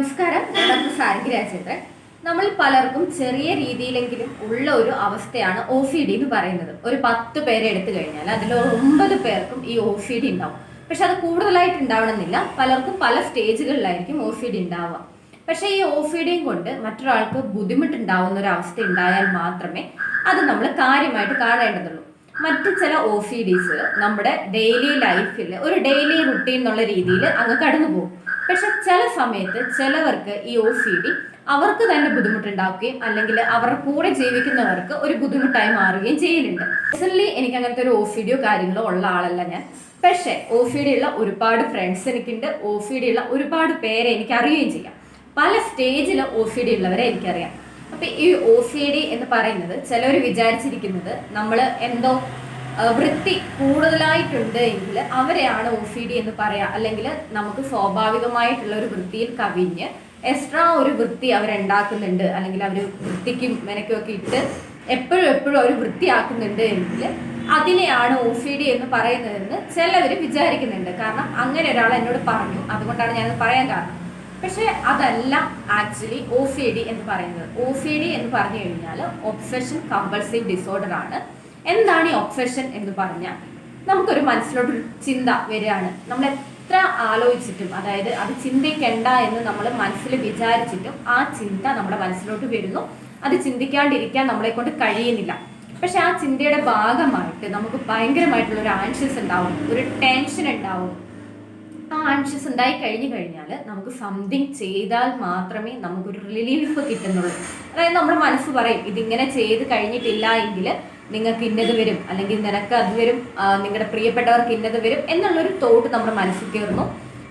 നമസ്കാരം. ഞാൻ ഡോക്ടർ രാജേന്ദ്രൻ. നമ്മൾ പലർക്കും ചെറിയ രീതിയിലെങ്കിലും ഉള്ള ഒരു അവസ്ഥയാണ് ഒ സി ഡി എന്ന് പറയുന്നത്. ഒരു പത്ത് പേരെ എടുത്തു കഴിഞ്ഞാൽ അതിൽ ഒമ്പത് പേർക്കും ഈ ഒ സി ഡി ഉണ്ടാവും. പക്ഷെ അത് കൂടുതലായിട്ട് ഉണ്ടാവണമെന്നില്ല. പലർക്കും പല സ്റ്റേജുകളിലായിരിക്കും ഒ സി ഡി ഉണ്ടാവുക. പക്ഷേ ഈ ഒ സി ഡിയും കൊണ്ട് മറ്റൊരാൾക്ക് ബുദ്ധിമുട്ടുണ്ടാവുന്ന ഒരു അവസ്ഥ ഉണ്ടായാൽ മാത്രമേ അത് നമ്മൾ കാര്യമായിട്ട് കാണേണ്ടതുള്ളൂ. മറ്റ് ചില ഒ സി ഡിസ് നമ്മുടെ ഡെയിലി ലൈഫിൽ ഒരു ഡെയിലി റുട്ടീൻ എന്നുള്ള രീതിയിൽ അങ്ങ് കടന്നു പോകും. പക്ഷെ ചില സമയത്ത് ചിലവർക്ക് ഈ ഒ സി ഡി അവർക്ക് തന്നെ ബുദ്ധിമുട്ടുണ്ടാക്കുകയും അല്ലെങ്കിൽ അവരുടെ കൂടെ ജീവിക്കുന്നവർക്ക് ഒരു ബുദ്ധിമുട്ടായി മാറുകയും ചെയ്യുന്നുണ്ട്. പേഴ്സണലി എനിക്ക് അങ്ങനത്തെ ഒരു ഒ സി ഡിയോ കാര്യങ്ങളോ ഉള്ള ആളല്ല ഞാൻ. പക്ഷേ ഒ സി ഡി ഉള്ള ഒരുപാട് ഫ്രണ്ട്സ് എനിക്കുണ്ട്. ഒ സി ഡി ഉള്ള ഒരുപാട് പേരെ എനിക്ക് അറിയുകയും ചെയ്യാം. പല സ്റ്റേജിൽ ഒ സി ഡി ഉള്ളവരെ എനിക്കറിയാം. അപ്പൊ ഈ ഒ സി ഡി എന്ന് പറയുന്നത് ചിലർ വിചാരിച്ചിരിക്കുന്നത് നമ്മൾ എന്തോ വൃത്തി കൂടുതലായിട്ടുണ്ട് എങ്കിൽ അവരെയാണ് ഒ സി ഡി എന്ന് പറയാ. അല്ലെങ്കിൽ നമുക്ക് സ്വാഭാവികമായിട്ടുള്ള ഒരു വൃത്തിയിൽ കവിഞ്ഞ് എക്സ്ട്രാ ഒരു വൃത്തി അവരുണ്ടാക്കുന്നുണ്ട്. അല്ലെങ്കിൽ അവർ വൃത്തിക്കും മെനക്കുമൊക്കെ ഇട്ട് എപ്പോഴും എപ്പോഴും അവർ വൃത്തിയാക്കുന്നുണ്ട് എങ്കിൽ അതിനെയാണ് ഒ സി ഡി എന്ന് പറയുന്നതെന്ന് ചിലവർ വിചാരിക്കുന്നുണ്ട്. കാരണം അങ്ങനെ ഒരാൾ എന്നോട് പറഞ്ഞു. അതുകൊണ്ടാണ് ഞാനത് പറയാൻ കാരണം. പക്ഷെ അതല്ല ആക്ച്വലി ഒ സി ഡി എന്ന് പറയുന്നത്. ഒ സി ഡി എന്ന് പറഞ്ഞു കഴിഞ്ഞാൽ ഒബ്സഷൻ കമ്പൾസീവ് ഡിസോർഡർ ആണ്. എന്താണ് ഈ ഒബ്സഷൻ എന്ന് പറഞ്ഞാൽ? നമുക്കൊരു മനസ്സിലോട്ടൊരു ചിന്ത വരികയാണ്. നമ്മൾ എത്ര ആലോചിച്ചിട്ടും അതായത് അത് ചിന്തിക്കേണ്ട എന്ന് നമ്മൾ മനസ്സിൽ വിചാരിച്ചിട്ടും ആ ചിന്ത നമ്മുടെ മനസ്സിലോട്ട് വരുന്നു. അത് ചിന്തിക്കാണ്ടിരിക്കാൻ നമ്മളെ കൊണ്ട് കഴിയുന്നില്ല. പക്ഷെ ആ ചിന്തയുടെ ഭാഗമായിട്ട് നമുക്ക് ഭയങ്കരമായിട്ടുള്ള ഒരു ആൻഷ്യസ് ഉണ്ടാവും ഒരു ടെൻഷൻ ഉണ്ടാവും. ആ ഉണ്ടായി കഴിഞ്ഞു കഴിഞ്ഞാൽ നമുക്ക് സംതിങ് ചെയ്താൽ മാത്രമേ നമുക്കൊരു റിലീഫ് കിട്ടുന്നുള്ളൂ. അതായത് നമ്മുടെ മനസ്സ് പറയും ഇതിങ്ങനെ ചെയ്ത് കഴിഞ്ഞിട്ടില്ല എങ്കിൽ നിങ്ങൾക്ക് ഇന്നത് വരും അല്ലെങ്കിൽ നിനക്ക് അത് വരും നിങ്ങളുടെ പ്രിയപ്പെട്ടവർക്ക് ഇന്നത് വരും എന്നുള്ളൊരു തോട്ട് നമ്മുടെ മനസ്സിൽ കയറുന്നു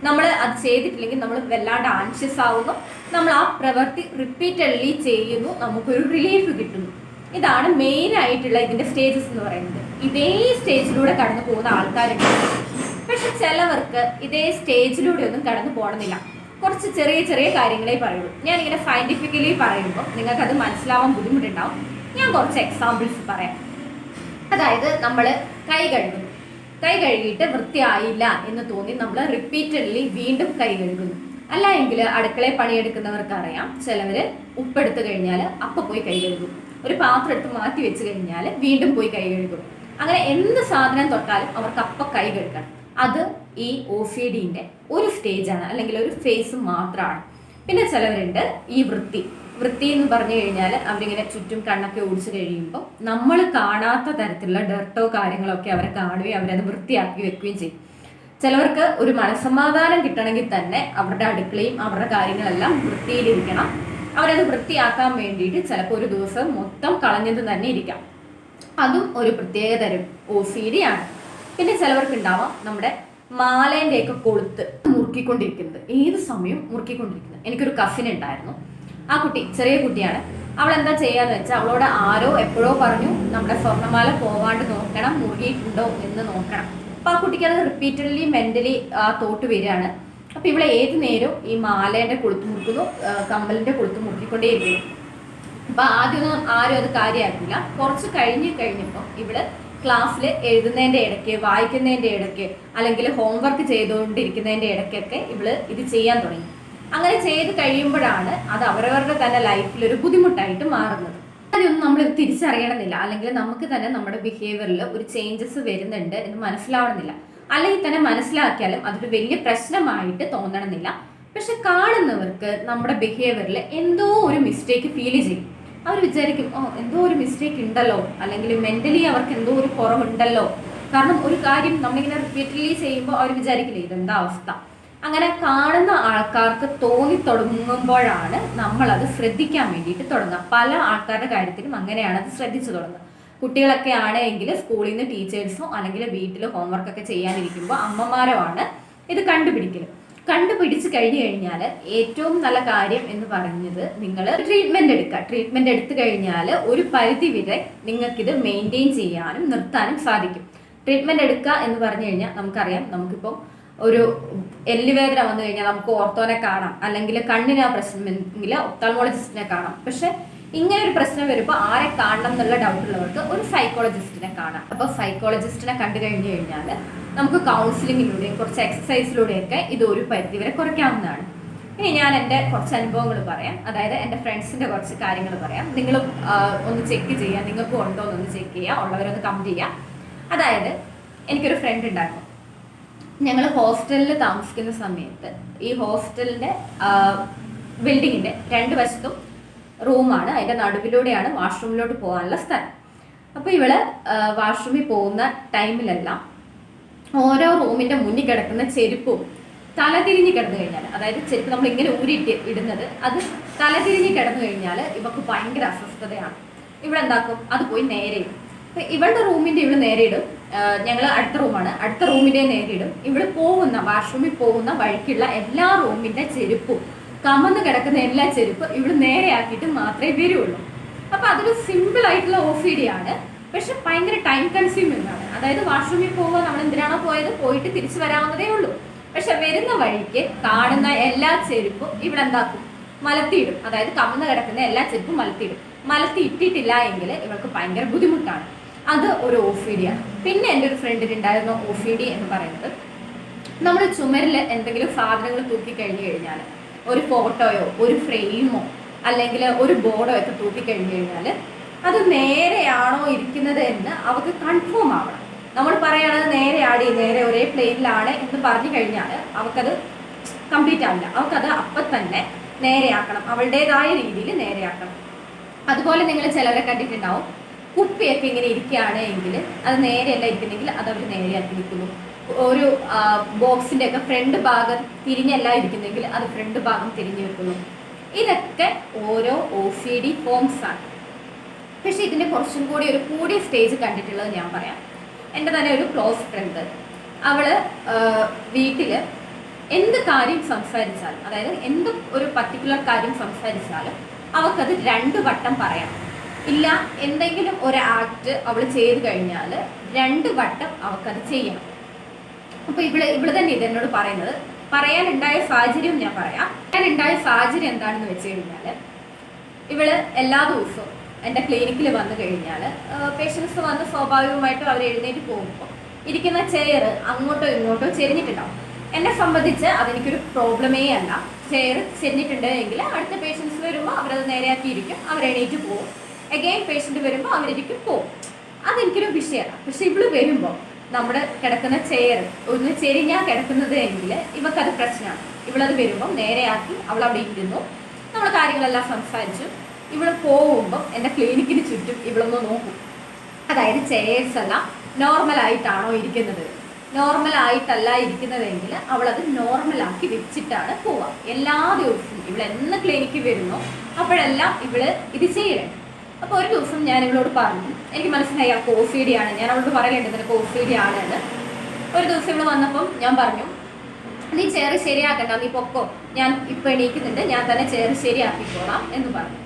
നമ്മൾ അത് ചെയ്തിട്ടില്ലെങ്കിൽ നമ്മൾ വല്ലാണ്ട് ആൻഷ്യസ് ആവുന്നു. നമ്മൾ ആ പ്രവൃത്തി റിപ്പീറ്റഡ്ലി ചെയ്യുന്നു നമുക്കൊരു റിലീഫ് കിട്ടുന്നു. ഇതാണ് മെയിൻ ആയിട്ടുള്ള ഇതിന്റെ സ്റ്റേജസ് എന്ന് പറയുന്നത്. ഇതേ സ്റ്റേജിലൂടെ കടന്നു പോകുന്ന ആൾക്കാരുണ്ട്. പക്ഷെ ചിലവർക്ക് ഇതേ സ്റ്റേജിലൂടെ ഒന്നും കടന്നു പോകണമെന്നില്ല. കുറച്ച് ചെറിയ ചെറിയ കാര്യങ്ങളെ പറയുള്ളൂ. ഇങ്ങനെ സയന്റിഫിക്കലി പറയുമ്പോൾ നിങ്ങൾക്ക് അത് മനസ്സിലാവാൻ ബുദ്ധിമുട്ടുണ്ടാവും. ഞാൻ കുറച്ച് എക്സാമ്പിൾസ് പറയാം. അതായത് നമ്മൾ കൈ കഴുകുന്നു. കൈ കഴുകിയിട്ട് വൃത്തിയായില്ല എന്ന് തോന്നി നമ്മൾ റിപ്പീറ്റഡ്ലി വീണ്ടും കൈ കഴുകുന്നു. അല്ല എങ്കിൽ അടുക്കളയിൽ പണിയെടുക്കുന്നവർക്ക് അറിയാം ചിലവർ ഉപ്പെടുത്തു കഴിഞ്ഞാൽ അപ്പം പോയി കൈ കഴുകും. ഒരു പാത്രം എടുത്ത് മാറ്റി വെച്ച് കഴിഞ്ഞാൽ വീണ്ടും പോയി കൈ കഴുകും. അങ്ങനെ എന്ത് സാധനം തൊട്ടാലും അവർക്ക് അപ്പം കൈ കഴുകണം. അത് ഈ ഒ സി ഡിന്റെ ഒരു സ്റ്റേജാണ് അല്ലെങ്കിൽ ഒരു ഫേസ് മാത്രമാണ് പിന്നെ ചിലവരുണ്ട് ഈ വൃത്തി. വൃത്തി എന്ന് പറഞ്ഞു കഴിഞ്ഞാൽ അവരിങ്ങനെ ചുറ്റും കണ്ണൊക്കെ ഓടിച്ചു കഴിയുമ്പോൾ നമ്മൾ കാണാത്ത തരത്തിലുള്ള ഡർട്ടോ കാര്യങ്ങളൊക്കെ അവരെ കാണുകയും അവരത് വൃത്തിയാക്കി വെക്കുകയും ചെയ്യും. ചിലവർക്ക് ഒരു മനസമാധാനം കിട്ടണമെങ്കിൽ തന്നെ അവരുടെ അടുക്കളയും അവരുടെ കാര്യങ്ങളെല്ലാം വൃത്തിയിലിരിക്കണം. അവരത് വൃത്തിയാക്കാൻ വേണ്ടിയിട്ട് ചിലപ്പോൾ ഒരു ദിവസം മൊത്തം കളഞ്ഞത് തന്നെ ഇരിക്കാം. അതും ഒരു പ്രത്യേക തരം ഒ സി ഡി ആണ്. പിന്നെ ചിലവർക്ക് ഉണ്ടാവാം നമ്മുടെ മാലേന്റെ ഒക്കെ കൊളുത്ത് മുറുക്കിക്കൊണ്ടിരിക്കുന്നത്. ഏത് സമയവും മുറുക്കിക്കൊണ്ടിരിക്കുന്നത്? എനിക്കൊരു കസിൻ ഉണ്ടായിരുന്നു. ആ കുട്ടി ചെറിയ കുട്ടിയാണ്. അവൾ എന്താ ചെയ്യാന്ന് വെച്ചാൽ അവളോട് ആരോ എപ്പോഴോ പറഞ്ഞു നമ്മുടെ സ്വർണമാല പോവാണ്ട് നോക്കണം മുറുകിയിട്ടുണ്ടോ എന്ന് നോക്കണം. അപ്പൊ ആ കുട്ടിക്ക് അത് റിപ്പീറ്റഡ്ലി മെന്റലി ആ തോട്ട് വരികയാണ്. അപ്പൊ ഇവിടെ ഏത് നേരവും ഈ മാലേന്റെ കൊളുത്ത് മുറുക്കുന്നു കമ്മലിന്റെ കൊളുത്ത് മുറുക്കിക്കൊണ്ടേയിരിക്കുന്നു. അപ്പൊ ആദ്യമൊന്നും ആരും അത് കാര്യമാക്കില്ല കുറച്ച് കഴിഞ്ഞ് കഴിഞ്ഞപ്പോൾ ഇവൾ ക്ലാസ്സിൽ എഴുതുന്നതിന്റെ ഇടയ്ക്ക് വായിക്കുന്നതിന്റെ ഇടയ്ക്ക് അല്ലെങ്കിൽ ഹോംവർക്ക് ചെയ്തുകൊണ്ടിരിക്കുന്നതിന്റെ ഇടയ്ക്കൊക്കെ ഇവൾ ഇത് ചെയ്യാൻ തുടങ്ങി. അങ്ങനെ ചെയ്ത് കഴിയുമ്പോഴാണ് അത് അവരവരുടെ തന്നെ ലൈഫിൽ ഒരു ബുദ്ധിമുട്ടായിട്ട് മാറുന്നത്. അതൊന്നും നമ്മൾ തിരിച്ചറിയണമെന്നില്ല. അല്ലെങ്കിൽ നമുക്ക് തന്നെ നമ്മുടെ ബിഹേവിയറിൽ ഒരു ചേഞ്ചസ് വരുന്നുണ്ട് എന്ന് മനസ്സിലാവണമെന്നില്ല. അല്ലെങ്കിൽ തന്നെ മനസ്സിലാക്കിയാലും അതൊരു വലിയ പ്രശ്നമായിട്ട് തോന്നണമെന്നില്ല. പക്ഷെ കാണുന്നവർക്ക് നമ്മുടെ ബിഹേവിയറിൽ എന്തോ ഒരു മിസ്റ്റേക്ക് ഫീൽ ചെയ്യും. അവർ വിചാരിക്കും ഓ എന്തോ ഒരു മിസ്റ്റേക്ക് ഉണ്ടല്ലോ. അല്ലെങ്കിൽ മെന്റലി അവർക്ക് എന്തോ ഒരു കുറവുണ്ടല്ലോ. കാരണം ഒരു കാര്യം നമ്മളിങ്ങനെ റിപ്പീറ്റഡ്ലി ചെയ്യുമ്പോൾ അവർ വിചാരിക്കില്ലേ ഇതെന്താ അവസ്ഥ? അങ്ങനെ കാണുന്ന ആൾക്കാർക്ക് തോന്നി തുടങ്ങുമ്പോഴാണ് നമ്മളത് ശ്രദ്ധിക്കാൻ വേണ്ടിയിട്ട് തുടങ്ങുക. പല ആൾക്കാരുടെ കാര്യത്തിലും അങ്ങനെയാണ് അത് ശ്രദ്ധിച്ചു തുടങ്ങുക. കുട്ടികളൊക്കെ ആണെങ്കിൽ സ്കൂളിൽ നിന്ന് ടീച്ചേഴ്സോ അല്ലെങ്കിൽ വീട്ടിൽ ഹോംവർക്ക് ഒക്കെ ചെയ്യാനിരിക്കുമ്പോൾ അമ്മമാരോ ആണ് ഇത് കണ്ടുപിടിക്കൽ കണ്ടുപിടിച്ച് കഴിഞ്ഞു കഴിഞ്ഞാൽ ഏറ്റവും നല്ല കാര്യം എന്ന് പറഞ്ഞത് നിങ്ങൾ ട്രീറ്റ്മെന്റ് എടുക്കുക ട്രീറ്റ്മെന്റ് എടുത്തു കഴിഞ്ഞാൽ ഒരു പരിധി വരെ നിങ്ങൾക്കിത് മെയിന്റെയിൻ ചെയ്യാനും നിർത്താനും സാധിക്കും. ട്രീറ്റ്മെന്റ് എടുക്കുക എന്ന് പറഞ്ഞു കഴിഞ്ഞാൽ നമുക്കറിയാം നമുക്കിപ്പോൾ ഒരു എല്ലുവേദന വന്നു കഴിഞ്ഞാൽ നമുക്ക് ഓർത്തോനെ കാണാം അല്ലെങ്കിൽ കണ്ണിന് ആ പ്രശ്നമെങ്കിൽ ഒപ്താൾമോളജിസ്റ്റിനെ കാണാം. പക്ഷെ ഇങ്ങനെ ഒരു പ്രശ്നം വരുമ്പോൾ ആരെ കാണണം എന്നുള്ള ഡൗട്ട് ഉള്ളവർക്ക് ഒരു സൈക്കോളജിസ്റ്റിനെ കാണാം. അപ്പോൾ സൈക്കോളജിസ്റ്റിനെ കണ്ടു കഴിഞ്ഞു കഴിഞ്ഞാൽ നമുക്ക് കൗൺസിലിങ്ങിലൂടെയും കുറച്ച് എക്സസൈസിലൂടെയൊക്കെ ഇത് ഒരു പരിധിവരെ കുറയ്ക്കാവുന്നതാണ്. ഇനി ഞാൻ എന്റെ കുറച്ച് അനുഭവങ്ങൾ പറയാം. അതായത് എന്റെ ഫ്രണ്ട്സിന്റെ കുറച്ച് കാര്യങ്ങൾ പറയാം. നിങ്ങളും ഒന്ന് ചെക്ക് ചെയ്യുക നിങ്ങൾക്ക് ഉണ്ടോ എന്നൊന്ന് ചെക്ക് ചെയ്യുക ഉള്ളവരൊന്ന് കമന്റ് ചെയ്യുക അതായത് എനിക്കൊരു ഫ്രണ്ട് ഉണ്ടായിരുന്നു. ഞങ്ങൾ ഹോസ്റ്റലിൽ താമസിക്കുന്ന സമയത്ത് ഈ ഹോസ്റ്റലിന്റെ ബിൽഡിങ്ങിന്റെ രണ്ട് വശത്തും റൂമാണ്. അതിന്റെ നടുവിലൂടെയാണ് വാഷ്റൂമിലോട്ട് പോകാനുള്ള സ്ഥലം. അപ്പോൾ ഇവൾ വാഷ്റൂമിൽ പോകുന്ന ടൈമിലെല്ലാം ഓരോ റൂമിന്റെ മുന്നിൽ കിടക്കുന്ന ചെരുപ്പും തലതിരിഞ്ഞ് കിടന്നു കഴിഞ്ഞാൽ അതായത് ചെരുപ്പ് നമ്മൾ ഇങ്ങനെ ഊരിയിട്ട് ഇടുന്നത് അത് തലതിരിഞ്ഞ് കിടന്നു കഴിഞ്ഞാൽ ഇവക്ക് ഭയങ്കര അസ്വസ്ഥതയാണ്. ഇവിടെ എന്താക്കും? അത് പോയി നേരെ ഇടും. അപ്പൊ ഇവളുടെ റൂമിന്റെ ഇവൾ നേരെ ഇടും. ഞങ്ങൾ അടുത്ത റൂമാണ്. അടുത്ത റൂമിന്റെ നേരെ ഇടും. ഇവൾ പോകുന്ന വാഷ്റൂമിൽ പോകുന്ന വഴിക്കുള്ള എല്ലാ റൂമിന്റെ ചെരുപ്പും കമന്ന് കിടക്കുന്ന എല്ലാ ചെരുപ്പ് ഇവൾ നേരെയാക്കിയിട്ട് മാത്രമേ വരുള്ളൂ അപ്പൊ അതൊരു സിമ്പിൾ ആയിട്ടുള്ള ഓഫീഡിയാണ് പക്ഷെ ഭയങ്കര ടൈം കൺസ്യൂമിംഗ് ആണ്. അതായത് വാഷ്റൂമിൽ പോകുമ്പോൾ നമ്മൾ എന്തിനാണോ പോയത്? പോയിട്ട് തിരിച്ചു വരാവുന്നതേ ഉള്ളൂ. പക്ഷെ വരുന്ന വഴിക്ക് കാണുന്ന എല്ലാ ചെരുപ്പും ഇവിടെ എന്താക്കും? മലത്തിയിടും. അതായത് കമന്ന് കിടക്കുന്ന എല്ലാ ചെരുപ്പും മലത്തിയിടും. മലത്തി ഇട്ടിട്ടില്ല എങ്കിൽ ഇവർക്ക് ഭയങ്കര ബുദ്ധിമുട്ടാണ്. അത് ഒരു ഓഫീഡിയാണ് പിന്നെ എന്റെ ഒരു ഫ്രണ്ടിന് ഉണ്ടായിരുന്ന ഓഫീഡി എന്ന് പറയുന്നത് നമ്മൾ ചുമരിൽ എന്തെങ്കിലും സാധനങ്ങൾ തൂക്കി കഴിഞ്ഞു കഴിഞ്ഞാൽ ഒരു ഫോട്ടോയോ ഒരു ഫ്രെയിമോ അല്ലെങ്കിൽ ഒരു ബോർഡോ ഒക്കെ തൂക്കി കഴിഞ്ഞു കഴിഞ്ഞാൽ അത് നേരെയാണോ ഇരിക്കുന്നത്? എന്ന് അവർക്ക് കൺഫേം ആവണം. നമ്മൾ പറയുകയാണെങ്കിൽ നേരെ ആടി നേരെ ഒരേ പ്ലെയിനിലാണ് എന്ന് പറഞ്ഞു കഴിഞ്ഞാൽ അവർക്കത് കംപ്ലീറ്റ് ആവില്ല. അവർക്കത് അപ്പം തന്നെ നേരെയാക്കണം. അവളുടേതായ രീതിയിൽ നേരെയാക്കണം. അതുപോലെ നിങ്ങൾ ചിലരെ കണ്ടിട്ടുണ്ടാവും കുപ്പിയൊക്കെ ഇങ്ങനെ ഇരിക്കുകയാണ് എങ്കിൽ അത് നേരെയല്ല ഇരിക്കുന്നെങ്കിൽ അത് അവർ നേരെയാക്കി നിൽക്കുന്നു. ഒരു ബോക്സിന്റെ ഒക്കെ ഫ്രണ്ട് ഭാഗം തിരിഞ്ഞല്ല ഇരിക്കുന്നെങ്കിൽ അത് ഫ്രണ്ട് ഭാഗം തിരിഞ്ഞു വെക്കുന്നു. ഇതൊക്കെ ഓരോ ഒ സി ഡി ഫോംസ് ആണ്. പക്ഷെ ഇതിന്റെ കുറച്ചും കൂടി ഒരു കൂടിയ സ്റ്റേജ് കണ്ടിട്ടുള്ളത് ഞാൻ പറയാം. എന്റെ തന്നെ ഒരു ക്ലോസ് ഫ്രണ്ട് അവൾ വീട്ടിൽ എന്ത് കാര്യം സംസാരിച്ചാലും അതായത് എന്ത് ഒരു പർട്ടിക്കുലർ കാര്യം സംസാരിച്ചാലും അവൾക്കത് രണ്ട് വട്ടം പറയാം. ഇല്ല എന്തെങ്കിലും ഒരു ആക്ട് അവൾ ചെയ്ത് കഴിഞ്ഞാൽ രണ്ട് വട്ടം അവൾക്കത് ചെയ്യണം. അപ്പോൾ ഇവിടെ ഇവിടെ തന്നെ ഇത് എന്നോട് പറയുന്നത്. പറയാനുണ്ടായ സാഹചര്യം ഞാൻ പറയാം. പറയാനുണ്ടായ സാഹചര്യം എന്താണെന്ന് വെച്ച് കഴിഞ്ഞാൽ ഇവൾ എല്ലാ ദിവസവും എന്റെ ക്ലിനിക്കിൽ വന്നു കഴിഞ്ഞാൽ പേഷ്യൻസ് വന്ന് സ്വാഭാവികമായിട്ടും അവർ എഴുന്നേറ്റ് പോകുമ്പോൾ ഇരിക്കുന്ന ചെയർ അങ്ങോട്ടോ ഇങ്ങോട്ടോ ചെരിഞ്ഞിട്ടുണ്ടാവും. എന്നെ സംബന്ധിച്ച് അതെനിക്കൊരു പ്രോബ്ലമേ അല്ല. ചെയർ ചെരിഞ്ഞിട്ടുണ്ട് എങ്കിൽ അടുത്ത പേഷ്യൻസ് വരുമ്പോൾ അവരത് നേരെയാക്കിയിരിക്കും അവർ എണീറ്റ് പോകും. അഗെയിൻ പേഷ്യന്റ് വരുമ്പോൾ അവരിരിക്കും പോകും. അതെനിക്കൊരു വിഷയമാണ് പക്ഷെ ഇവൾ വരുമ്പോൾ നമ്മുടെ കിടക്കുന്ന ചെയർ ഒന്ന് ചെരിഞ്ഞാൽ കിടക്കുന്നത് എങ്കിൽ ഇവക്കത് പ്രശ്നമാണ് ഇവളത് വരുമ്പോൾ നേരെയാക്കി അവൾ അവിടെ ഇരുന്നു. നമ്മൾ കാര്യങ്ങളെല്ലാം സംസാരിച്ചു. ഇവൾ പോകുമ്പോൾ എന്റെ ക്ലിനിക്കിന് ചുറ്റും ഇവളൊന്ന് നോക്കും. അതായത് ചെയർസ് എല്ലാം നോർമൽ ആയിട്ടാണോ ഇരിക്കുന്നത്? നോർമൽ ആയിട്ടല്ല ഇരിക്കുന്നതെങ്കിൽ അവളത് നോർമലാക്കി വെച്ചിട്ടാണ് പോവുക. എല്ലാ ദിവസവും ഇവൾ എന്ന് ക്ലിനിക്ക് വരുന്നു അപ്പോഴെല്ലാം ഇവൾ ഇത് ചെയ്യണം. അപ്പോൾ ഒരു ദിവസം ഞാൻ ഇവളോട് പറഞ്ഞു എനിക്ക് മനസ്സിലായി ആ കോഫിഡി ആണ്. ഞാൻ അവളോട് പറയലുണ്ട് നിനക്ക് എന്ന് ഒരു ദിവസം ഇവൾ വന്നപ്പം ഞാൻ പറഞ്ഞു നീ ചെയർ ശരിയാക്കണ്ട നീ പൊക്കോ. ഞാൻ ഇപ്പൊ എണീക്കുന്നുണ്ട് ഞാൻ തന്നെ ചെയർ ശരിയാക്കിക്കോളാം എന്ന് പറഞ്ഞു.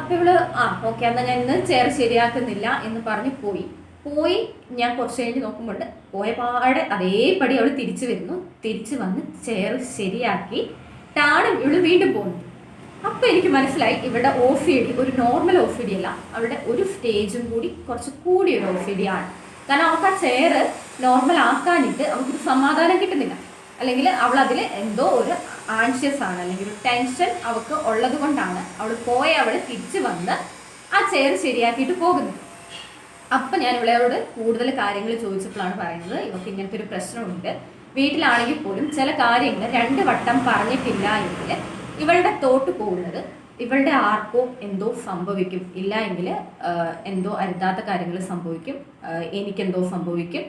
അപ്പൊ ഇവൾ ആ ഓക്കെ എന്നാ ഞാൻ ഇന്ന് ചെയർ ശരിയാക്കുന്നില്ല എന്ന് പറഞ്ഞ് പോയി. പോയി ഞാൻ കുറച്ച് കഴിഞ്ഞ് നോക്കുമ്പോൾ പോയ പാടെ അതേപടി അവൾ തിരിച്ചു വരുന്നു. തിരിച്ചു വന്ന് ചെയർ ശരിയാക്കി. ടാണ് ഇവൾ വീണ്ടും പോകുന്നു അപ്പൊ എനിക്ക് മനസ്സിലായി ഇവിടെ ഓഫ് ഇടി ഒരു നോർമൽ ഓഫിഡി അല്ല. അവളുടെ ഒരു സ്റ്റേജും കൂടി കുറച്ച് കൂടിയ ഒരു ഓഫ് ഇടിയാണ് കാരണം അവൾക്ക് ആ ചെയർ നോർമൽ ആക്കാനിട്ട് അവൾക്കൊരു സമാധാനം കിട്ടുന്നില്ല. അല്ലെങ്കിൽ അവൾ അതിൽ എന്തോ ഒരു ആൻഷ്യസ് ആണ് അല്ലെങ്കിൽ ഒരു ടെൻഷൻ അവൾക്ക് ഉള്ളത് കൊണ്ടാണ് അവൾ പോയ അവൾ തിരിച്ചു വന്ന് ആ ചെയർ ശരിയാക്കിയിട്ട് പോകുന്നത്. അപ്പം ഞാൻ ഇവളോട് കൂടുതൽ കാര്യങ്ങൾ ചോദിച്ചപ്പോഴാണ് പറയുന്നത് ഇവർക്ക് ഇങ്ങനത്തെ ഒരു പ്രശ്നമുണ്ട്. വീട്ടിലാണെങ്കിൽ പോലും ചില കാര്യങ്ങൾ രണ്ട് വട്ടം പറഞ്ഞിട്ടില്ല എങ്കിൽ ഇവളുടെ തോട്ട് പോകുന്നത് ഇവളുടെ ആർക്കോ എന്തോ സംഭവിക്കും. ഇല്ല എങ്കിൽ എന്തോ അരുതാത്ത കാര്യങ്ങൾ സംഭവിക്കും. എനിക്കെന്തോ സംഭവിക്കും.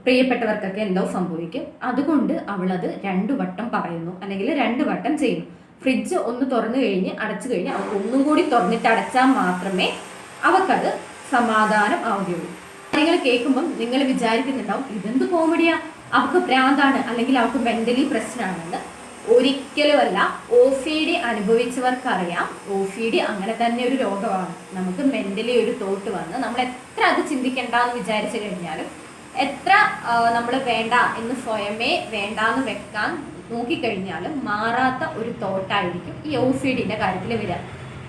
പ്രിയപ്പെട്ടവർക്കൊക്കെ എന്തോ സംഭവിക്കും. അതുകൊണ്ട് അവളത് രണ്ടു വട്ടം പറയുന്നു. അല്ലെങ്കിൽ രണ്ടു വട്ടം ചെയ്യുന്നു. ഫ്രിഡ്ജ് ഒന്ന് തുറന്നു കഴിഞ്ഞ് അടച്ചു കഴിഞ്ഞ് അവൾക്ക് ഒന്നും കൂടി തുറന്നിട്ട് അടച്ചാൽ മാത്രമേ അവൾക്കത് സമാധാനം ആവുകയുള്ളൂ. നിങ്ങൾ കേൾക്കുമ്പം നിങ്ങൾ വിചാരിക്കുന്നുണ്ടാവും ഇതെന്ത് കോമഡിയാ? അവൾക്ക് പ്രാന്താണ്. അല്ലെങ്കിൽ അവൾക്ക് മെന്റലി പ്രശ്നമാണെന്ന്. ഒരിക്കലുമല്ല. ഒ സി ഡി അനുഭവിച്ചവർക്കറിയാം. ഒ സി ഡി അങ്ങനെ തന്നെ ഒരു രോഗമാണ്. നമുക്ക് മെന്റലി ഒരു തോട്ട് വന്ന് നമ്മൾ എത്ര അത് ചിന്തിക്കേണ്ടെന്ന് വിചാരിച്ചു കഴിഞ്ഞാലും എത്ര നമ്മൾ വേണ്ട എന്ന് സ്വയമേ വേണ്ട എന്ന് വെക്കാൻ നോക്കിക്കഴിഞ്ഞാലും മാറാത്ത ഒരു തോട്ടായിരിക്കും ഈ ഒ സി ഡിന്റെ കാര്യത്തിൽ വരിക.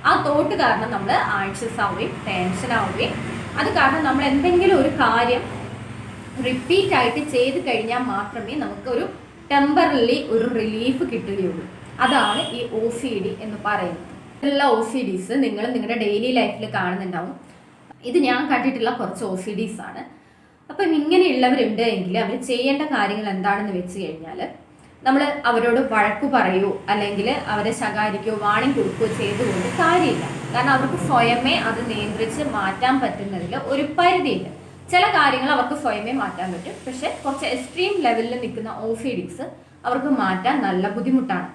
ആ തോട്ട് കാരണം നമ്മൾ ആൻഷ്യസ് ആവുകയും ടെൻഷൻ ആവുകയും അത് കാരണം നമ്മൾ എന്തെങ്കിലും ഒരു കാര്യം റിപ്പീറ്റ് ആയിട്ട് ചെയ്ത് കഴിഞ്ഞാൽ മാത്രമേ നമുക്കൊരു ടെമ്പറലി ഒരു റിലീഫ് കിട്ടുകയുള്ളൂ. അതാണ് ഈ ഒ സി ഡി എന്ന് പറയുന്നത്. എല്ലാ ഒ സി ഡീസ് നിങ്ങൾ നിങ്ങളുടെ ഡെയിലി ലൈഫിൽ കാണുന്നുണ്ടാവും. ഇത് ഞാൻ കണ്ടിട്ടുള്ള കുറച്ച് ഒ സി ഡീസ് ആണ്. അപ്പം ഇങ്ങനെയുള്ളവരുണ്ട് എങ്കിൽ അവർ ചെയ്യേണ്ട കാര്യങ്ങൾ എന്താണെന്ന് വെച്ച് കഴിഞ്ഞാൽ നമ്മൾ അവരോട് വഴക്കു പറയൂ അല്ലെങ്കിൽ അവരെ ശകാരിക്കോ വാണിംഗ് കൊടുക്കുകയോ ചെയ്തുകൊണ്ട് കാര്യമില്ല. കാരണം അവർക്ക് സ്വയമേ അത് നിയന്ത്രിച്ച് മാറ്റാൻ പറ്റുന്നതിൽ ഒരു പരിധിയില്ല. ചില കാര്യങ്ങൾ അവർക്ക് സ്വയമേ മാറ്റാൻ പറ്റും. പക്ഷെ കുറച്ച് എക്സ്ട്രീം ലെവലിൽ നിൽക്കുന്ന ഓഫീഡിക്സ് അവർക്ക് മാറ്റാൻ നല്ല ബുദ്ധിമുട്ടാണ്.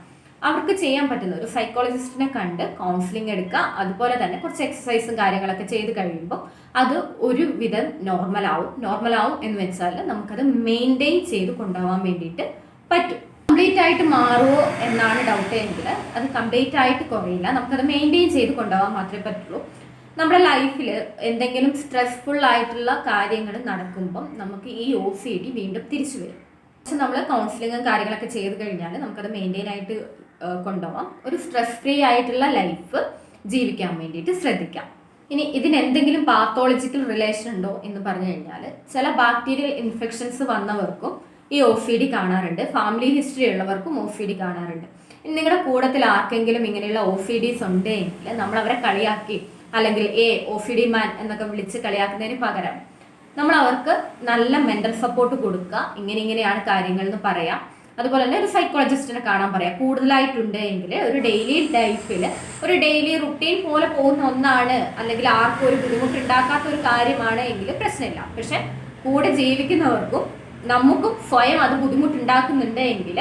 അവർക്ക് ചെയ്യാൻ പറ്റുന്ന ഒരു സൈക്കോളജിസ്റ്റിനെ കണ്ട് കൗൺസിലിംഗ് എടുക്കുക അതുപോലെ തന്നെ കുറച്ച് എക്സസൈസും കാര്യങ്ങളൊക്കെ ചെയ്ത് കഴിയുമ്പോൾ അത് ഒരു വിധം നോർമൽ ആവും. എന്ന് വെച്ചാൽ നമുക്കത് മെയിന്റെയിൻ ചെയ്ത് കൊണ്ടുപോകാൻ വേണ്ടിയിട്ട് പറ്റും. കംപ്ലീറ്റ് ആയിട്ട് മാറുമോ എന്നാണ് ഡൗട്ട് എങ്കിൽ അത് കംപ്ലീറ്റ് ആയിട്ട് കുറയില്ല. നമുക്കത് മെയിന്റെയിൻ ചെയ്ത് കൊണ്ടുപോകാൻ മാത്രമേ പറ്റുള്ളൂ. നമ്മുടെ ലൈഫിൽ എന്തെങ്കിലും സ്ട്രെസ്ഫുൾ ആയിട്ടുള്ള കാര്യങ്ങൾ നടക്കുമ്പം നമുക്ക് ഈ ഒ സി ഡി വീണ്ടും തിരിച്ചു വരും. പക്ഷെ നമ്മൾ കൗൺസിലിങ്ങും കാര്യങ്ങളൊക്കെ ചെയ്ത് കഴിഞ്ഞാൽ നമുക്കത് മെയിന്റെയിൻ ആയിട്ട് കൊണ്ടുപോകാം ഒരു സ്ട്രെസ് ഫ്രീ ആയിട്ടുള്ള ലൈഫ് ജീവിക്കാൻ വേണ്ടിയിട്ട് ശ്രദ്ധിക്കാം. ഇനി ഇതിന് എന്തെങ്കിലും പാത്തോളജിക്കൽ റിലേഷൻ ഉണ്ടോ എന്ന് പറഞ്ഞു കഴിഞ്ഞാൽ ചില ബാക്ടീരിയൽ ഇൻഫെക്ഷൻസ് വന്നവർക്കും ഈ ഒ സി ഡി കാണാറുണ്ട്. ഫാമിലി ഹിസ്റ്ററി ഉള്ളവർക്കും ഒ സി ഡി കാണാറുണ്ട്. നിങ്ങളുടെ കൂടത്തിൽ ആർക്കെങ്കിലും ഇങ്ങനെയുള്ള ഒ സി ഡിസ് ഉണ്ടെങ്കിൽ നമ്മൾ അവരെ കളിയാക്കി അല്ലെങ്കിൽ a O C D man എന്നൊക്കെ വിളിച്ച് കളിയാക്കുന്നതിന് പകരം നമ്മൾ അവർക്ക് നല്ല മെന്റൽ സപ്പോർട്ട് കൊടുക്കുക. ഇങ്ങനെ ഇങ്ങനെയാണ് കാര്യങ്ങൾ എന്ന് പറയാം. അതുപോലെ തന്നെ ഒരു സൈക്കോളജിസ്റ്റിനെ കാണാൻ പറയാം. കൂടുതലായിട്ടുണ്ട് എങ്കിൽ ഒരു ഡെയിലി ലൈഫിൽ ഒരു ഡെയിലി റുട്ടീൻ പോലെ പോകുന്ന ഒന്നാണ്. അല്ലെങ്കിൽ ആർക്കും ഒരു ബുദ്ധിമുട്ടുണ്ടാക്കാത്ത ഒരു കാര്യമാണ് എങ്കിൽ പ്രശ്നമില്ല. പക്ഷെ കൂടെ ജീവിക്കുന്നവർക്കും നമുക്കും സ്വയം അത് ബുദ്ധിമുട്ടുണ്ടാക്കുന്നുണ്ട് എങ്കിൽ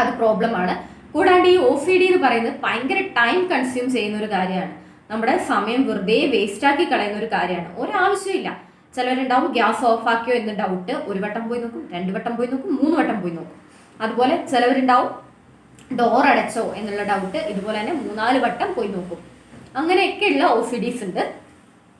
അത് പ്രോബ്ലമാണ് കൂടാണ്ട് ഈ ഒ സി ഡി എന്ന് പറയുന്നത് ഭയങ്കര ടൈം കൺസ്യൂം ചെയ്യുന്ന ഒരു കാര്യമാണ്. നമ്മുടെ സമയം വെറുതെ വേസ്റ്റ് ആക്കി കളയുന്ന ഒരു കാര്യമാണ്. ഒരാവശ്യമില്ല. ചിലവരുണ്ടാവും ഗ്യാസ് ഓഫ് ആക്കിയോ എന്ന് ഡൗട്ട് ഒരു വട്ടം പോയി നോക്കും രണ്ട് വട്ടം പോയി നോക്കും മൂന്ന് വട്ടം പോയി നോക്കും. അതുപോലെ ചിലവരുണ്ടാവും ഡോർ അടച്ചോ എന്നുള്ള ഡൗട്ട് ഇതുപോലെ തന്നെ മൂന്നാൽ വട്ടം പോയി നോക്കും. അങ്ങനെയൊക്കെയുള്ള ഒ സി ഡിസ് ഉണ്ട്.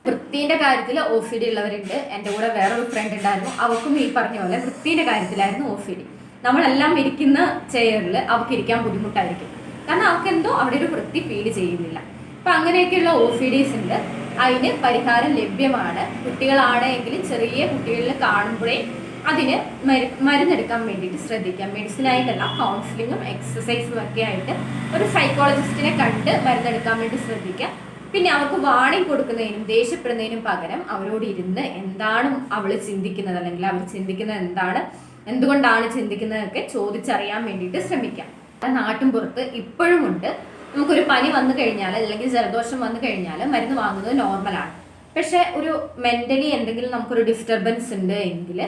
വൃത്തിന്റെ കാര്യത്തിൽ ഒ സി ഡി ഉള്ളവരുണ്ട്. എന്റെ കൂടെ വേറൊരു ഫ്രണ്ട് ഉണ്ടായിരുന്നു. അവർക്കും ഈ പറഞ്ഞ പോലെ വൃത്തിന്റെ കാര്യത്തിലായിരുന്നു ഒ സി ഡി നമ്മളെല്ലാം ഇരിക്കുന്ന ചെയറിൽ അവർക്ക് ഇരിക്കാൻ ബുദ്ധിമുട്ടായിരിക്കും. കാരണം അവർക്ക് എന്തോ അവിടെ ഒരു വൃത്തി ഫീൽ ചെയ്യുന്നില്ല. അപ്പൊ അങ്ങനെയൊക്കെയുള്ള ഒ സി ഡീസ് ഉണ്ട്. അതിന് പരിഹാരം ലഭ്യമാണ്. കുട്ടികളാണെങ്കിൽ ചെറിയ കുട്ടികളിൽ കാണുമ്പോഴേ അതിന് മരു മരുന്നെടുക്കാൻ വേണ്ടിയിട്ട് ശ്രദ്ധിക്കാം. മെഡിസിൻ ആയിട്ടല്ല കൗൺസിലിങ്ങും എക്സസൈസും ഒക്കെ ആയിട്ട് ഒരു സൈക്കോളജിസ്റ്റിനെ കണ്ട് മരുന്നെടുക്കാൻ വേണ്ടി ശ്രദ്ധിക്കാം. പിന്നെ അവർക്ക് വാണിംഗ് കൊടുക്കുന്നതിനും ദേഷ്യപ്പെടുന്നതിനും പകരം അവരോട് ഇരുന്ന് എന്താണ് അവൾ ചിന്തിക്കുന്നത്? അല്ലെങ്കിൽ അവർ ചിന്തിക്കുന്നത് എന്താണ്? എന്തുകൊണ്ടാണ് ചിന്തിക്കുന്നതൊക്കെ ചോദിച്ചറിയാൻ വേണ്ടിയിട്ട് ശ്രമിക്കാം. നാട്ടും പുറത്ത് ഇപ്പോഴും ഉണ്ട്. നമുക്കൊരു പനി വന്നു കഴിഞ്ഞാൽ അല്ലെങ്കിൽ ജലദോഷം വന്നു കഴിഞ്ഞാൽ മരുന്ന് വാങ്ങുന്നത് നോർമലാണ് പക്ഷെ ഒരു മെന്റലി എന്തെങ്കിലും നമുക്കൊരു ഡിസ്റ്റർബൻസ് ഉണ്ട് എങ്കിൽ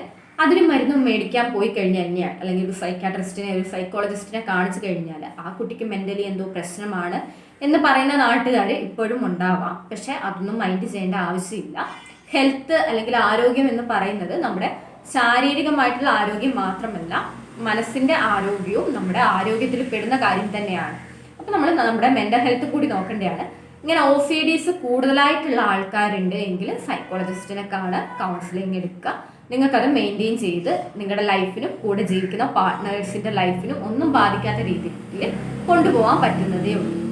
അതിന് മരുന്നും മേടിക്കാൻ പോയി കഴിഞ്ഞാൽ തന്നെയാണ് അല്ലെങ്കിൽ ഒരു സൈക്കാട്രിസ്റ്റിനെ ഒരു സൈക്കോളജിസ്റ്റിനെ കാണിച്ചു കഴിഞ്ഞാൽ ആ കുട്ടിക്ക് മെന്റലി എന്തോ പ്രശ്നമാണ് എന്ന് പറയുന്ന നാട്ടുകാർ ഇപ്പോഴും ഉണ്ടാവാം. പക്ഷെ അതൊന്നും മൈൻഡ് ചെയ്യേണ്ട ആവശ്യമില്ല. ഹെൽത്ത് അല്ലെങ്കിൽ ആരോഗ്യം എന്ന് പറയുന്നത് നമ്മുടെ ശാരീരികമായിട്ടുള്ള ആരോഗ്യം മാത്രമല്ല മനസ്സിന്റെ ആരോഗ്യവും നമ്മുടെ ആരോഗ്യത്തിൽ പെടുന്ന കാര്യം തന്നെയാണ്. അപ്പൊ നമ്മൾ നമ്മുടെ മെന്റൽ ഹെൽത്ത് കൂടി നോക്കേണ്ടതാണ്. ഇങ്ങനെ ഒ സി ഡീസ് കൂടുതലായിട്ടുള്ള ആൾക്കാരുണ്ട് എങ്കിൽ സൈക്കോളജിസ്റ്റിനെ കാണുക കൗൺസിലിംഗ് എടുക്കുക. നിങ്ങൾക്കത് മെയിന്റെയിൻ ചെയ്ത് നിങ്ങളുടെ ലൈഫിനും കൂടെ ജീവിക്കുന്ന പാർട്ട്നേഴ്സിന്റെ ലൈഫിനും ഒന്നും ബാധിക്കാത്ത രീതിയിൽ കൊണ്ടുപോകാൻ പറ്റുന്നതേ ഉള്ളൂ.